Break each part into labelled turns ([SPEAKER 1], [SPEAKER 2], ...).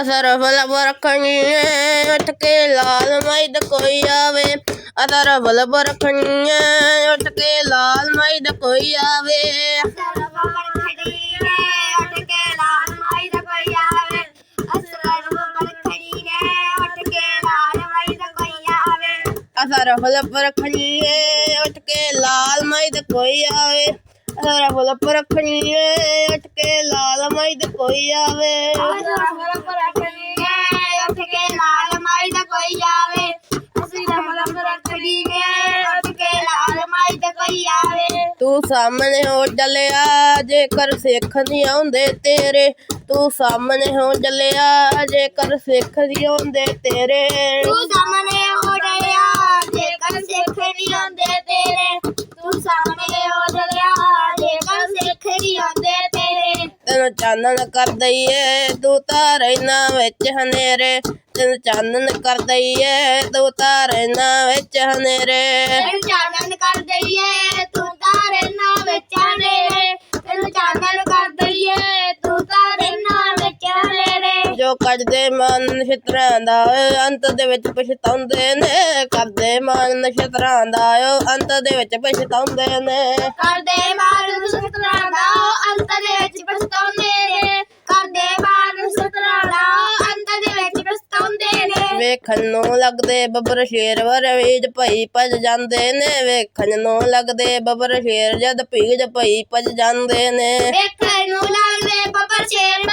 [SPEAKER 1] ਅਸਰ ਫਲ ਬਰਖਣੀ ਉੱਠ ਕੇ ਲਾਲ ਮੈਦ ਕੋਈ ਆਵੇ। ਅਸਰ ਫਲ ਬਰਖਣੀ ਉੱਠ ਕੇ ਲਾਲ ਮੈਦ ਕੋਈ ਆਵੇ।
[SPEAKER 2] ਸਰਵਰ ਖੜੀ ਨੇ ਉੱਠ ਕੇ ਲਾਲ ਮਾਈ ਦਾ ਕੋਈ ਆਵੇ। ਸਰਵਰ ਖੜੀ ਨੇ ਉੱਠ ਕੇ ਲਾਲ ਮਾਈ ਦਾ ਕੋਈ ਆਵੇ।
[SPEAKER 1] ਉੱਠ ਕੇ ਲਾਲ ਆਵੇ ਅਸਰ ਫਲ ਬਰਖਣੀ ਉੱਠ ਕੇ ਲਾਲ ਕੋਈ ਆਵੇ
[SPEAKER 2] ਮਾਈ ਦਾ ਕੋਈ ਆਵੇ। ਸਰਵਰ ਖੜੀ ਨੇ ਉੱਠ ਕੇ ਲਾਲ ਮਾਈ ਦਾ ਕੋਈ ਆਵੇ।
[SPEAKER 1] ਤੂੰ ਸਾਹਮਣੇ ਹੋ ਚੱਲਿਆ ਜੇਕਰ ਸਿੱਖ ਨਹੀਂ ਆਉਂਦੇ ਤੇਰੇ। ਤੂੰ ਸਾਹਮਣੇ ਹੋ ਚੱਲਿਆ ਜੇਕਰ ਸਿੱਖ ਨਹੀਂ ਆਉਂਦੇ ਤੇਰੇ।
[SPEAKER 2] ਤੂੰ ਸਾਹਮਣੇ ਹੋ ਰਿਹਾ ਜੇਕਰ ਸਿੱਖ ਨਹੀਂ ਆਉਂਦੇ
[SPEAKER 1] ਤੈਨੂੰ ਚਾਨਣ ਕਰ ਦਈਏ ਤੂੰ ਤਾਂ ਰਹਿਣਾ ਵਿੱਚ ਹਨੇਰੇ। ਤੈਨੂੰ ਚਾਨਣ ਕਰ ਦਈਏ ਤੂੰ ਤਾਂ ਰਹਿਣਾ ਵਿੱਚ ਹਨੇਰੇ।
[SPEAKER 2] ਤੈਨੂੰ ਚਾਨਣ ਕਰ ਦਈਏ ਤੂੰ ਤਾਂ ਰਹਿਣਾ ਵਿੱਚ ਹਨੇਰੇ। ਤੈਨੂੰ ਚਾਨਣ ਕਰ ਦਈਏ ਤੂੰ ਤਾਂ ਰਹਿਣਾ ਵਿੱਚ ਹਨੇਰੇ।
[SPEAKER 1] ਜੋ ਕੱਜਦੇ ਮਨ ਨਛਤਰਾਂ ਦਾ ਅੰਤ ਦੇ ਵਿੱਚ ਪਛਤਾਉਂਦੇ ਨੇ। ਕਰਦੇ ਮਨ ਨਛਤਰਾਂ ਦਾ ਓ, ਅੰਤ ਦੇ ਵਿੱਚ ਪਛਤਾਉਂਦੇ ਨੇ।
[SPEAKER 2] ਕਰਦੇ ਬਾਲ ਸਤਰਾਂ ਦਾ ਉਹ ਅੰਤ
[SPEAKER 1] ਵੇਖਣ ਨੂੰ ਲੱਗਦੇ ਬੱਬਰ ਸ਼ੇਰ ਵਰਵੀਜ ਭਈ ਭਜ ਜਾਂਦੇ ਨੇ। ਵੇਖਣ ਨੂੰ ਲੱਗਦੇ ਬੱਬਰ ਸ਼ੇਰ ਜਦ ਭੀਜ ਭਈ ਭਜ ਜਾਂਦੇ ਨੇ।
[SPEAKER 2] ਵੇਖਣ ਨੂੰ ਲੱਗਦੇ ਬੱਬਰ ਸ਼ੇਰ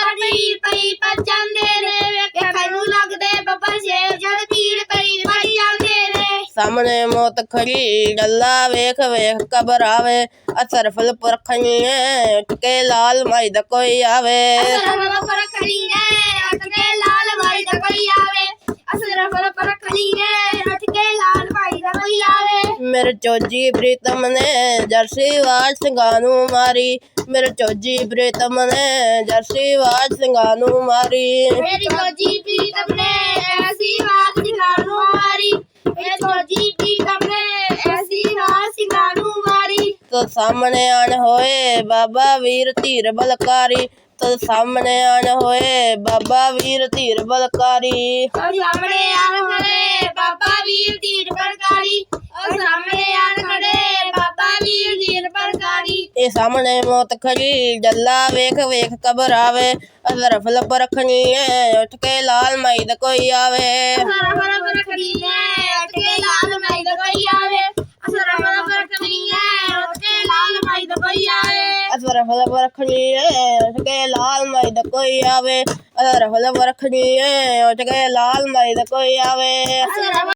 [SPEAKER 2] ਭੱਜ ਜਾਂਦੇ ਨੇ। ਵੇਖਣ ਨੂੰ ਲੱਗਦੇ ਬੱਬਰ ਸ਼ੇਰ ਜਦ ਪੀੜ ਪਈ ਭੱਜ ਜਾਂਦੇ ਨੇ।
[SPEAKER 1] ਸਾਹਮਣੇ ਮੌਤ ਖੜੀ ਡੱਲਾ ਵੇਖ ਵੇਖ ਘਬਰਾਵੇ। ਅਸਰ ਫਲ ਉੱਠ ਕੇ ਲਾਲ ਮਾਈ ਦਾ ਕੋਈ ਆਵੇ।
[SPEAKER 2] ਅਸਰ ਪਰ ਖੜੀ ਨੇ ਉੱਠ ਕੇ ਲਾਲ ਮਾਈ ਦਾ ਕੋਈ ਆਵੇ
[SPEAKER 1] ਮੇਰੇ ਚੋਜੀ ਪ੍ਰੀਤਮ ਨੇ ਜਰਸੀ ਵਾਜ ਸਿੰਘਾਂ ਨੂੰ ਮਾਰੀ। ਮੇਰੇ ਚੋਜੀ ਪ੍ਰੀਤਮ ਨੇ ਜਰਸੀ ਵਾਜ ਸਿੰਘਾਂ ਨੂੰ ਮਾਰੀ।
[SPEAKER 2] ਮੇਰੀ ਫੌਜੀ ਪ੍ਰੀਤਮ ਨੇ ਐਸੀ ਬਾਤ ਸਿਖਾਣੂ ਮਾਰੀ। ਮੇਰੀ ਫੌਜੀ ਪ੍ਰੀਤਮ ਨੇ ਐਸੀ ਬਾਤ ਸਿਖਾਣੂ ਮਾਰੀ।
[SPEAKER 1] ਤੋ ਸਾਹਮਣੇ ਆਣ ਹੋਏ ਬਾਬਾ ਵੀਰ ਧੀਰ ਬਲਕਾਰੀ। ਤੋ ਸਾਹਮਣੇ ਆਣ ਹੋਏ ਬਾਬਾ ਵੀਰ ਧੀਰ ਬਲਕਾਰੀ।
[SPEAKER 2] ਸਾਹਮਣੇ ਆਣ ਖੜੇ ਬਾਬਾ ਵੀਰ ਧੀਰ ਪਰਕਾਰੀ ਪਰਕਾਰੀ
[SPEAKER 1] ਇਹ ਸਾਹਮਣੇ ਮੌਤ ਖੜੀ ਜੱਲਾ ਵੇਖ ਵੇਖ ਘਬਰਾਵੇ। ਅਸਰ ਫਲ ਪਰਖਣੀ ਏ ਉੱਠ ਕੇ ਲਾਲ ਮਾਈ ਦਾ ਕੋਈ ਆਵੇ।
[SPEAKER 2] ਅਸਰ ਫਰ ਫਰ ਖੜੀ ਨੇ ਉੱਠ ਕੇ ਲਾਲ ਮਾਈ ਦਾ ਕੋਈ ਆਵੇ। ਅਸਰ ਫਰ ਫਰ ਖੜੀ ਨੇ ਉੱਠ ਕੇ ਲਾਲ ਮਾਈ